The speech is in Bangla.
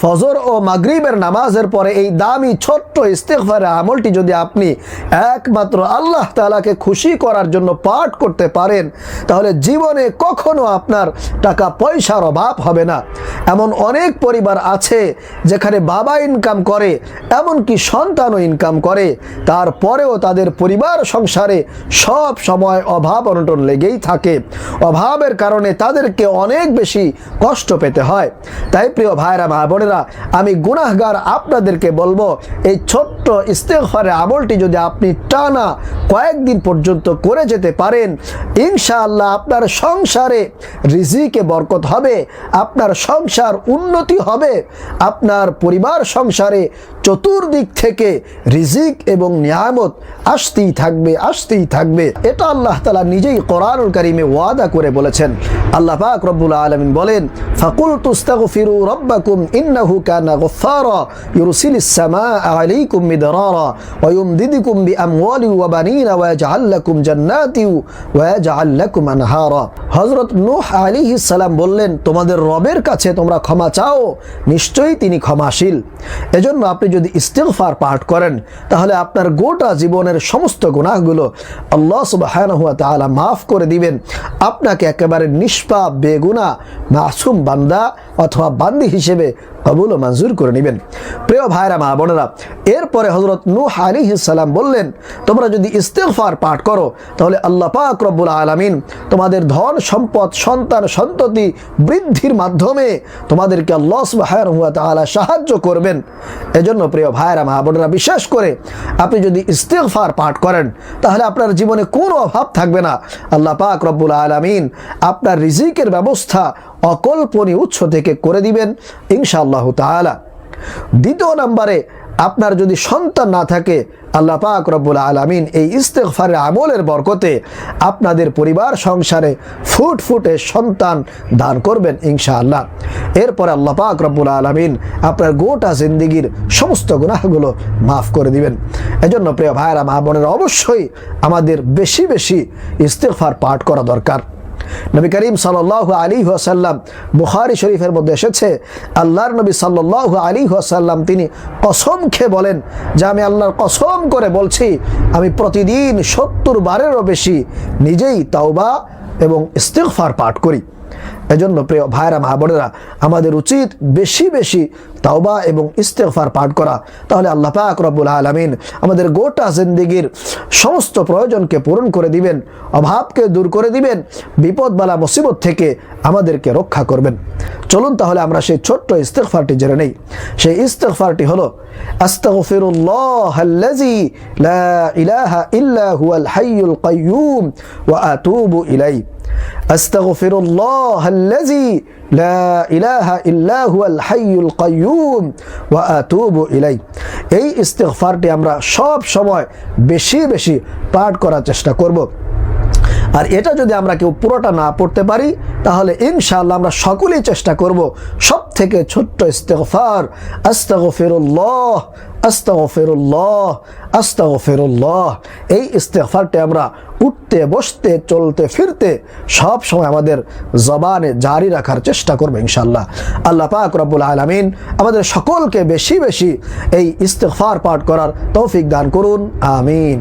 ফজর ও মাগরিবের নামাজের পরে এই দামি, ছোট্ট ইস্তেগফারের আমলটি যদি আপনি একমাত্র আল্লাহ তাআলাকে খুশি করার জন্য পাঠ করতে পারেন, তাহলে জীবনে কখনো আপনার টাকা পয়সার অভাব হবে না। এমন অনেক পরিবার আছে যেখানে বাবা ইনকাম করে, এমনকি সন্তানও ইনকাম করে, তারপরেও তাদের পরিবার সংসারে সব সময় অভাব অনটন লেগেই থাকে। অভাবের কারণে তাদেরকে অনেক বেশি কষ্ট পেতে হয়। তাই প্রিয় ভাইরা মা আমি গুনাহগার আপনাদেরকে বলব, এই ছোট্ট ইস্তেগফারের আমলটি যদি আপনি টানা কয়েকদিন পর্যন্ত করে যেতে পারেন, ইনশাআল্লাহ আপনার সংসারে রিজিকে বরকত হবে, আপনার সংসার উন্নতি হবে, আপনার পরিবার সংসারে চতুর্দিক থেকে রিজিক এবং নিয়ামত আসতেই থাকবে আসতেই থাকবে। এটা আল্লাহ তালা নিজেই কোরআনুল কারিমে ওয়াদা করে বলেছেন। আল্লাহ পাক রব্বুল আলমিন বলেন ফাকুল তুস্তাগফিরু রব্বাকুম ইন্নাহু সামাআ আলাইকুম মিদরারা ওয়া ইউমদিদুকুম বিআমওয়ালি ওয়া বানিনা ওয়া ইয়াজআল লাকুম জান্নাতি ওয়া ইয়াজআল লাকুম আনহারা। হযরত নূহ আলাইহিস সালাম বললেন, তোমাদের রবের কাছে তোমরা ক্ষমা চাও, নিশ্চয়ই তিনি ক্ষমাশীল। এজন্য আপনি যদি ইস্তেগফার পাঠ করেন, তাহলে আপনার গোটা জীবনের সমস্ত গুনাহগুলো আল্লাহ তাআলা মাফ করে দিবেন। আপনাকে একেবারে নিষ্পাপ বেগুনা মাসুম বান্দা অথবা বান্দি হিসেবে কবুল ও মঞ্জুর করে নেবেন। প্রিয় ভাইরা, মা বোনেরা, এরপরে হজরত নূহ আলাইহিস সালাম বললেন, তোমরা যদি ইস্তেগফার পাঠ করো, তাহলে আল্লাহ পাক রব্বুল আলামিন তোমাদের ধন সম্পদ, সন্তান সন্ততি বৃদ্ধির মাধ্যমে তোমাদেরকে আল্লাহ সুবহানাহু ওয়া তাআলা সাহায্য করবেন। এজন্য প্রিয় ভাইরা, মা বোনেরা, বিশেষ করে আপনি যদি ইস্তেগফার পাঠ করেন, তাহলে আপনার জীবনে কোনো অভাব থাকবে না। আল্লাহ পাক রব্বুল আলামিন আপনার রিজিকের ব্যবস্থা অকল্পনীয় উৎস থেকে করে দিবেন, ইনশাআল্লাহ তাআলা। দ্বিতীয় নম্বরে, আপনার যদি সন্তান না থাকে, আল্লাহ পাক রব্বুল আলমিন এই ইস্তেগফারের আমলের বরকতে আপনাদের পরিবার সংসারে ফুট ফুটে সন্তান দান করবেন, ইনশাআল্লাহ। এরপরে আল্লাহ পাক রব্বুল আলমিন আপনার গোটা জিন্দিগির সমস্ত গুনাহগুলো মাফ করে দিবেন। এজন্য প্রিয় ভাইয়েরা, মা বোনেরা, অবশ্যই আমাদের বেশি বেশি ইস্তেগফার পাঠ করা দরকার। নবী করিম সাল্লাহ আলী আসাল্লাম বুখারি শরীফের মধ্যে এসেছে, আল্লাহর নবী সাল্লাহ আলী আসাল্লাম তিনি কসম খেয়ে বলেন যে আমি আল্লাহর কসম করে বলছি, আমি প্রতিদিন সত্তর বারেরও বেশি নিজেই তাওবা এবং ইস্তেকফার পাঠ করি। এজন্য প্রিয় ভাইরা মা বোনেরা, আমাদের উচিত বেশি বেশি তাওবা এবং ইস্তেগফার পাঠ করা। তাহলে আল্লাহ পাক রব্বুল আলামিন আমাদের গোটা জিন্দিগির সমস্ত প্রয়োজনকে পূরণ করে দিবেন, অভাবকে দূর করে দিবেন বিপদ বালা মুসিবত থেকে আমাদেরকে রক্ষা করবেন। চলুন তাহলে আমরা সেই ছোট্ট ইস্তেগফারটি জেনে নেই। সেই ইস্তেগফারটি হলো ইলাহা ইল্লা হুয়াল হাইয়ুল কাইয়্যুম ওয়া আতুবু ইলাইহি। أستغفر الله الذي لا إله إلا هو الحي القيوم وأتوب إليه এই ইস্তেগফারটি আমরা সব সময় বেশি বেশি পাঠ করার চেষ্টা করব আর এটা যদি আমরা কেউ পুরোটা না পড়তে পারি তাহলে ইনশাআল্লাহ আমরা সকলেই চেষ্টা করব সব থেকে ছোট্ট ইস্তেগফার আস্তাগফিরুল্লাহ আস্তাগফিরুল্লাহ আস্তাগফিরুল্লাহ। এই ইস্তেগফারটি আমরা উঠতে, বসতে, চলতে, ফিরতে সব সময় আমাদের জবানে জারি রাখার চেষ্টা করব ইনশাল্লাহ আল্লাহ পাক রব্বুল আলমিন আমাদের সকলকে বেশি বেশি এই ইস্তেগফার পাঠ করার তৌফিক দান করুন। আমিন।